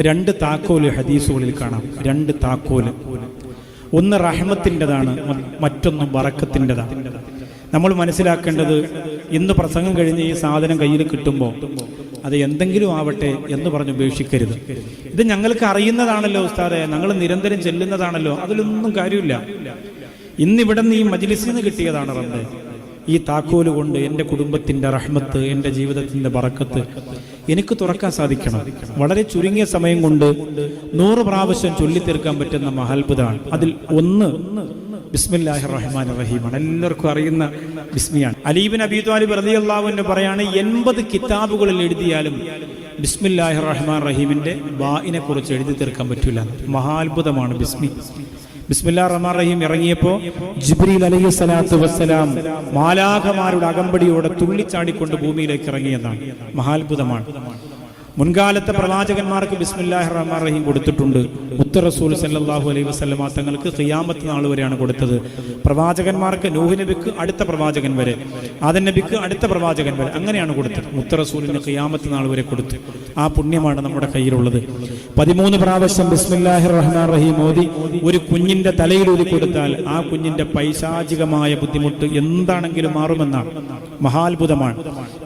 രണ്ട് താക്കോൽ ഹദീസുകളിൽ കാണാം. രണ്ട് താക്കോൽ. ഒന്ന് റഹ്മത്തിന്റെതാണ് മറ്റൊന്ന് ബറക്കത്തിന്റെതാണ്. നമ്മൾ മനസ്സിലാക്കേണ്ടത് ഇന്ന് പ്രസംഗം കഴിഞ്ഞ് ഈ സാധനം കയ്യിൽ കിട്ടുമ്പോൾ അത് എന്തെങ്കിലും ആവട്ടെ എന്ന് പറഞ്ഞ് ഉപേക്ഷിക്കരുത്. ഇത് ഞങ്ങൾക്ക് അറിയുന്നതാണല്ലോ ഉസ്താദെ. ഞങ്ങൾ നിരന്തരം ചെല്ലുന്നതാണല്ലോ. അതിലൊന്നും കാര്യമില്ല. ഇന്നിവിടെ നിന്ന് ഈ മജ്ലിസിൽ നിന്ന് കിട്ടിയതാണ് റബ്ബെ. ഈ താക്കോൽ കൊണ്ട് എന്റെ കുടുംബത്തിന്റെ റഹ്മത്ത് എന്റെ ജീവിതത്തിന്റെ ബറക്കത്ത് എനിക്ക് തുറക്കാൻ സാധിക്കണം. വളരെ ചുരുങ്ങിയ സമയം കൊണ്ട് നൂറ് പ്രാവശ്യം ചൊല്ലിത്തീർക്കാൻ പറ്റുന്ന മഹാത്ഭുതമാണ് അതിൽ ഒന്ന് ബിസ്മില്ലാഹി റഹ്മാൻ റഹീമാണ് എല്ലാവർക്കും അറിയുന്ന ബിസ്മിയാണ്. അലീബിൻ അബി താലിബ് റളിയല്ലാഹു പറയാണ് എൺപത് കിതാബുകളിൽ എഴുതിയാലും ബിസ്മില്ലാഹി റഹ്മാൻ റഹീമിന്റെ ബായിനെ കുറിച്ച് എഴുതി തീർക്കാൻ പറ്റില്ല മഹാത്ഭുതമാണ് ബിസ്മി. ബിസ്മില്ലാ റഹ്മാൻ റഹീം ഇറങ്ങിയപ്പോ ജിബ്രീൽ അലൈഹി സ്വലാത്തു വസ്സലാം മാലാഖമാരുടെ അകമ്പടിയോടെ തുള്ളിച്ചാടിക്കൊണ്ട് ഭൂമിയിലേക്ക് ഇറങ്ങിയതാണ്. മഹാത്ഭുതമാണ്. മുൻകാലത്തെ പ്രവാചകന്മാർക്ക് ബിസ്മില്ലാഹി റഹ്മാൻ റഹീം കൊടുത്തിട്ടുണ്ട്. മുത്ത റസൂൽ സല്ലല്ലാഹു അലൈഹി വസ്ലമ തങ്ങൾക്ക് ഖിയാമത്ത് നാൾ വരെയാണ് കൊടുത്തത്. പ്രവാചകന്മാർക്ക് നൂഹ് നബിക്ക് അടുത്ത പ്രവാചകൻ വരെ ആദൻ നബിക്ക് അടുത്ത പ്രവാചകൻ വരെ അങ്ങനെയാണ് കൊടുത്തത്. മുത്ത റസൂലിന് ഖിയാമത്ത് നാൾ വരെ കൊടുത്തു. ആ പുണ്യമാണ് നമ്മുടെ കയ്യിലുള്ളത്. പതിമൂന്ന് പ്രാവശ്യം ബിസ്മില്ലാഹി റഹ്മാൻ റഹീം മോദി ഒരു കുഞ്ഞിന്റെ തലയിൽ ഊതി കൊടുത്താൽ ആ കുഞ്ഞിന്റെ പൈശാചികമായ ബുദ്ധിമുട്ട് എന്താണെങ്കിലും മാറുമെന്നാണ്. മഹാത്ഭുതമാണ്.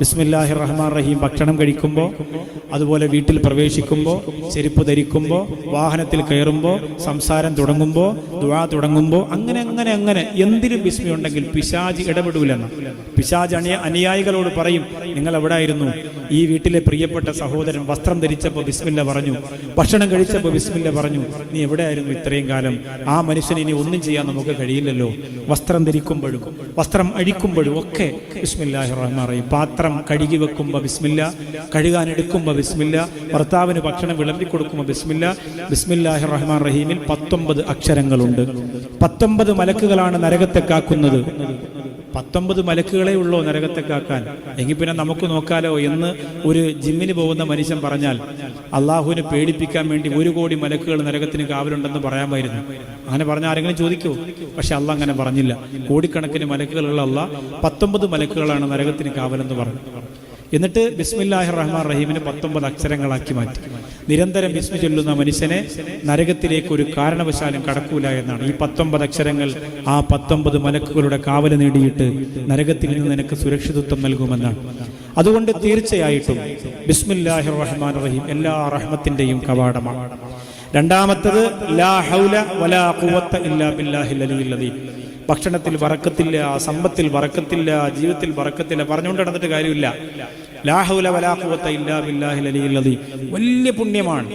ബിസ്മില്ലാഹി റഹ്മാൻ റഹീം ഭക്ഷണം കഴിക്കുമ്പോൾ അതുപോലെ വീട്ടിൽ പ്രവേശിക്കുമ്പോൾ ചെരുപ്പ് ധരിക്കുമ്പോൾ വാഹനത്തിൽ കയറുമ്പോൾ സംസാരം തുടങ്ങുമ്പോൾ ദുആ തുടങ്ങുമ്പോൾ അങ്ങനെ അങ്ങനെ അങ്ങനെ എന്തിനും വിസ്മയുണ്ടെങ്കിൽ പിശാജ് ഇടപെടൂലെന്ന്. പിശാജ് അണിയ അനുയായികളോട് പറയും നിങ്ങൾ എവിടെ ആയിരുന്നു ഈ വീട്ടിലെ പ്രിയപ്പെട്ട സഹോദരൻ വസ്ത്രം ധരിച്ചപ്പോൾ ബിസ്മില്ല പറഞ്ഞു. ഭക്ഷണം കഴിച്ചപ്പോൾ ബിസ്മില്ല പറഞ്ഞു നീ എവിടെയായിരുന്നു ഇത്രയും കാലം? ആ മനുഷ്യൻ ഇനി ഒന്നും ചെയ്യാൻ നമുക്ക് കഴിയില്ലല്ലോ. വസ്ത്രം ധരിക്കുമ്പോഴും വസ്ത്രം അഴിക്കുമ്പോഴും ഒക്കെ ബിസ്മില്ലാഹി പാത്രം കഴുകി വെക്കുമ്പോൾ ബിസ്മില്ല കഴുകാൻ എടുക്കുമ്പോൾ ബിസ്മില്ല ഭർത്താവിന് ഭക്ഷണം വിളമ്പി കൊടുക്കുമ്പോൾ ബിസ്മില്ല. ബിസ്മില്ലാഹി റഹ്മാൻ റഹീമിൽ പത്തൊമ്പത് അക്ഷരങ്ങളുണ്ട്. പത്തൊമ്പത് മലക്കുകളാണ് നരകത്തെ കാക്കുന്നത്. പത്തൊമ്പത് മലക്കുകളെ ഉള്ളോ നരകത്തെ കാക്കാൻ? എങ്കിൽ പിന്നെ നമുക്ക് നോക്കാലോ എന്ന് ഒരു ജിമ്മിന് പോകുന്ന മനുഷ്യൻ പറഞ്ഞാൽ അള്ളാഹുവിനെ പേടിപ്പിക്കാൻ വേണ്ടി ഒരു കോടി മലക്കുകൾ നരകത്തിന് കാവലുണ്ടെന്ന് പറയാമായിരുന്നു. അങ്ങനെ പറഞ്ഞ ആരെങ്കിലും ചോദിക്കൂ? പക്ഷെ അള്ളാഹ് അങ്ങനെ പറഞ്ഞില്ല. കോടിക്കണക്കിന് മലക്കുകളുള്ള അള്ളാഹ് പത്തൊമ്പത് മലക്കുകളാണ് നരകത്തിന് കാവലെന്ന് പറഞ്ഞു. എന്നിട്ട് ബിസ്മില്ലാഹി റഹ്മാൻ റഹീമിന് പത്തൊമ്പത് അക്ഷരങ്ങളാക്കി മാറ്റി. നിരന്തരം ബിസ്മി ചൊല്ലുന്ന മനുഷ്യനെ നരകത്തിലേക്ക് ഒരു കാരണവശാലും കടക്കൂല എന്നാണ്. ഈ പത്തൊമ്പത് അക്ഷരങ്ങൾ ആ പത്തൊമ്പത് മലക്കുകളുടെ കാവൽ നേടിയിട്ട് നരകത്തിൽ നിന്ന് നിനക്ക് സുരക്ഷിതത്വം നൽകുമെന്നാണ്. അതുകൊണ്ട് തീർച്ചയായിട്ടും ബിസ്മില്ലാഹി റഹ്മാൻ റഹീം എല്ലാ റഹ്മത്തിന്റെയും കവാടമാണ്. രണ്ടാമത്തത് ലാ ഹൗല വലാ ഇല്ലാ ബില്ലാഹിൽ അദീം ഭക്ഷണത്തിൽ വറക്കത്തില്ല സമ്പത്തിൽ വറക്കത്തില്ല ജീവിതത്തിൽ വറക്കത്തില്ല പറഞ്ഞുകൊണ്ട് നടന്നിട്ട് കാര്യമില്ല. ലാഹുല വലാഹുവത്ത ഇല്ലാ ബില്ലാഹിൽ അലിയിൽ അദീം. വലിയ പുണ്യമാണ്.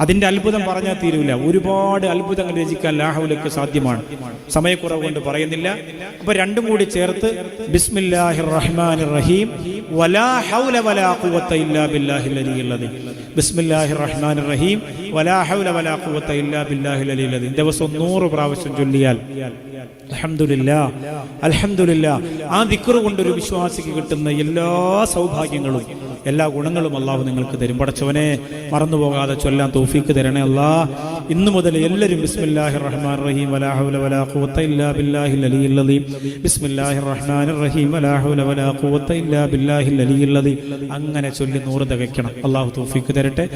അതിന്റെ അത്ഭുതം പറഞ്ഞാൽ തീരൂല. ഒരുപാട് അത്ഭുതങ്ങൾ രചിക്കാൻ ലാഹുലക്ക് സാധ്യമാണ്. സമയക്കുറവ് കൊണ്ട് പറയുന്നില്ല. അപ്പൊ രണ്ടും കൂടി ചേർത്ത് ബിസ്മില്ലാഹിർ റഹ്മാനിർ റഹീം വലാ ഹൗല വലാ ഖുവത്ത ഇല്ലാ ബില്ലാഹിൽ അലിയിൽ അദീം. ബിസ്മില്ലാഹിർ റഹ്മാനിർ റഹീം വലാ ഹൗല വലാ ഖുവത്ത ഇല്ലാ ബില്ലാഹിൽ അലിയിൽ അദീം. ദിവസം നൂറ് പ്രാവശ്യം ചൊല്ലിയാൽ അൽഹംദുലില്ലാ അൽഹംദുലില്ലാ. ആ ദിക്റ് കൊണ്ട് ഒരു വിശ്വാസിക്ക് കിട്ടുന്ന എല്ലാ സൗഭാഗ്യങ്ങളും എല്ലാ ഗുണങ്ങളും അള്ളാഹു നിങ്ങൾക്ക് തരും. പടച്ചവനെ മറന്നുപോകാതെ ചൊല്ലാൻ തൗഫീക്ക് തരണേ അല്ലാ ഇന്നു മുതൽ എല്ലാവരും ബിസ്മില്ലാഹി റഹ്മാൻ റഹീം വലാ ഹൗല വലാ ഖുവത ഇല്ലാ ബില്ലാഹിൽ അലിയിൽ അദീം. ബിസ്മില്ലാഹി റഹ്മാനിർ റഹീം വലാ ഹൗല വലാ ഖുവത ഇല്ലാ ബില്ലാഹിൽ അലിയിൽ അദീം. അങ്ങനെ ചൊല്ലി നൂറ് തികയ്ക്കണം. അള്ളാഹു തോഫിക്ക് തരട്ടെ.